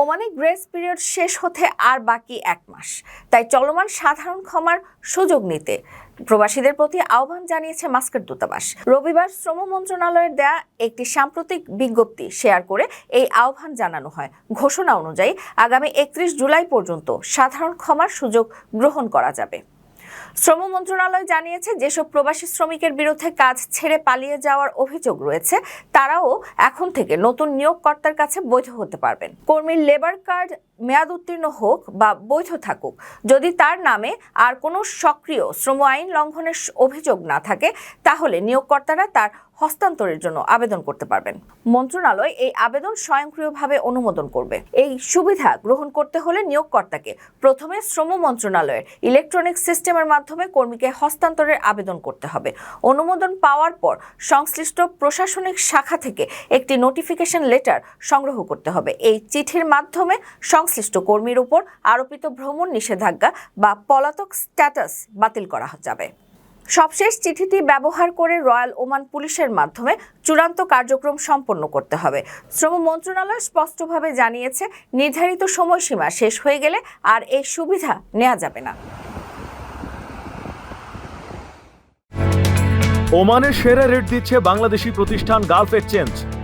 ওমানে grace period শেষ হতে আর বাকি এক মাস। তাই চলমান সাধারণ ক্ষমার সুযোগ নিতে প্রবাসীদের প্রতি আহ্বান জানিয়েছে মাস্কের দূতাবাস। রবিবার শ্রম মন্ত্রণালয়ের দেয়া একটি সাম্প্রতিক বিজ্ঞপ্তি শেয়ার করে এই আহ্বান জানানো হয়। ঘোষণা অনুযায়ী আগামী একত্রিশ জুলাই পর্যন্ত সাধারণ ক্ষমার সুযোগ গ্রহণ করা যাবে। শ্রম মন্ত্রণালয় জানিয়েছে, যেসব প্রবাসী শ্রমিকের বিরুদ্ধে কাজ ছেড়ে পালিয়ে যাওয়ার অভিযোগ রয়েছে, তারাও এখন থেকে নতুন নিয়োগকর্তার কাছে বৈধ হতে পারবেন। কর্মীর লেবার কার্ড মেয়াদ উত্তীর্ণ হোক বা বৈধ থাকুক, যদি তার নামে আর কোনো সক্রিয় শ্রম আইন লঙ্ঘনের অভিযোগ না থাকে, তাহলে নিয়োগকর্তারা তার হস্তান্তরের জন্য আবেদন করতে পারবেন। মন্ত্রণালয় এই আবেদন স্বয়ংক্রিয়ভাবে অনুমোদন করবে। এই সুবিধা গ্রহণ করতে হলে নিয়োগকর্তাকে প্রথমে শ্রম মন্ত্রণালয়ের ইলেকট্রনিক সিস্টেমের মাধ্যমে কর্মীকে হস্তান্তরের আবেদন করতে হবে। অনুমোদন পাওয়ার পর সংশ্লিষ্ট প্রশাসনিক শাখা থেকে একটি নোটিফিকেশন লেটার সংগ্রহ করতে হবে। এই চিঠির মাধ্যমে সংশ্লিষ্ট কর্মীর উপর আরোপিত ভ্রমণ নিষেধাজ্ঞা বা পলাতক স্ট্যাটাস বাতিল করা যাবে। সবশেষ চিঠিটি ব্যবহার করে রয়্যাল ওমান পুলিশের মাধ্যমে চূড়ান্ত কার্যক্রম সম্পন্ন করতে হবে। শ্রম মন্ত্রণালয় স্পষ্টভাবে জানিয়েছে, নির্ধারিত সময়সীমা শেষ হয়ে গেলে আর এই সুবিধা নেওয়া যাবে না। ওমানের সেরা রেট দিচ্ছে বাংলাদেশি প্রতিষ্ঠান গালফ এক্সচেঞ্জ।